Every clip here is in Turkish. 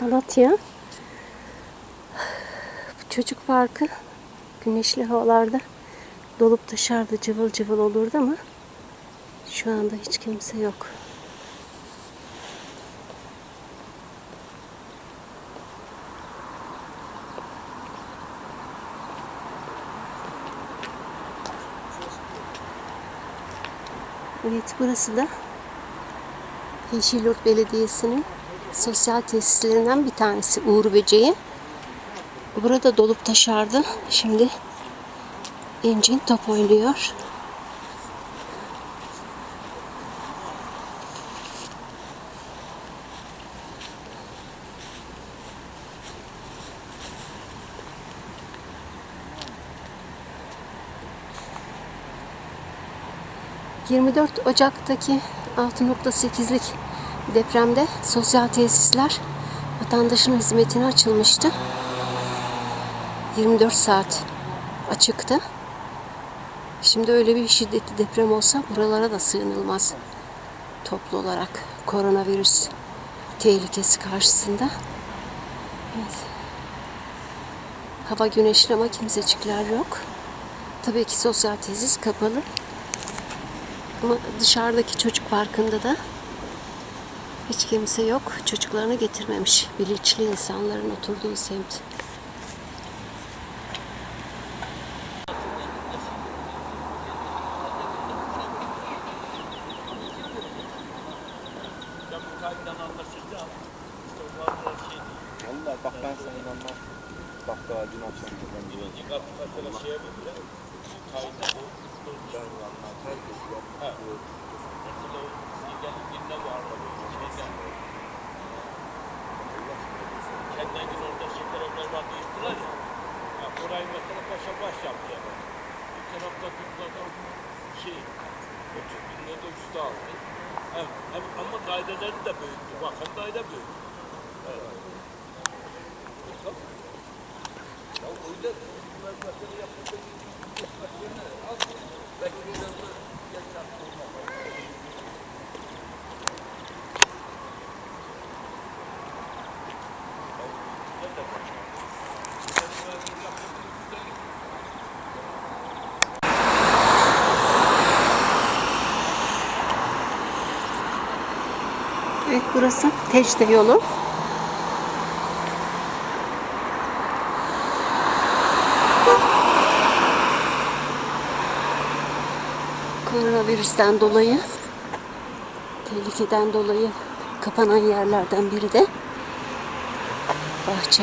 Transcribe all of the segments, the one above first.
Malatya. Bu çocuk parkı güneşli havalarda dolup taşardı, cıvıl cıvıl olurdu ama şu anda hiç kimse yok. Evet burası da Yeşilyurt Belediyesi'nin sosyal tesislerinden bir tanesi Uğur Böceği. Burada dolup taşardı. Şimdi İncin top oynuyor. ...24 Ocak'taki 6.8'lik depremde sosyal tesisler vatandaşın hizmetine açılmıştı. 24 saat açıktı. Şimdi öyle bir şiddetli deprem olsa buralara da sığınılmaz. Toplu olarak koronavirüs tehlikesi karşısında. Evet. Hava güneşli ama kimsecikler yok. Tabii ki sosyal tesis kapalı. Ama dışarıdaki çocuk parkında da hiç kimse yok. Çocuklarını getirmemiş. Bilinçli insanların oturduğu semt. Vallahi bak ben sana inanmam. Bak daha dün akşam buradan gidiyorum. Ben inanmam. Herkes yapıyor. Kendinden gün orada şey taraflar vardı yıktılar ya. ya orayı mesela başa baş yaptı yani. Bir tarafta tutmadan şey, o tüpünle de üstü aldı. Hem, hem, ama daireleri de büyüktü. Bakın daire büyük. Evet. Ya o yüzden mesela yapılacak. Belki bir de geçen Evet burası Teşte yolu. Koronavirüsten dolayı, tehlikeden dolayı kapanan yerlerden biri de bahçe.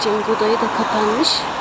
Cenk odayı da kapanmış.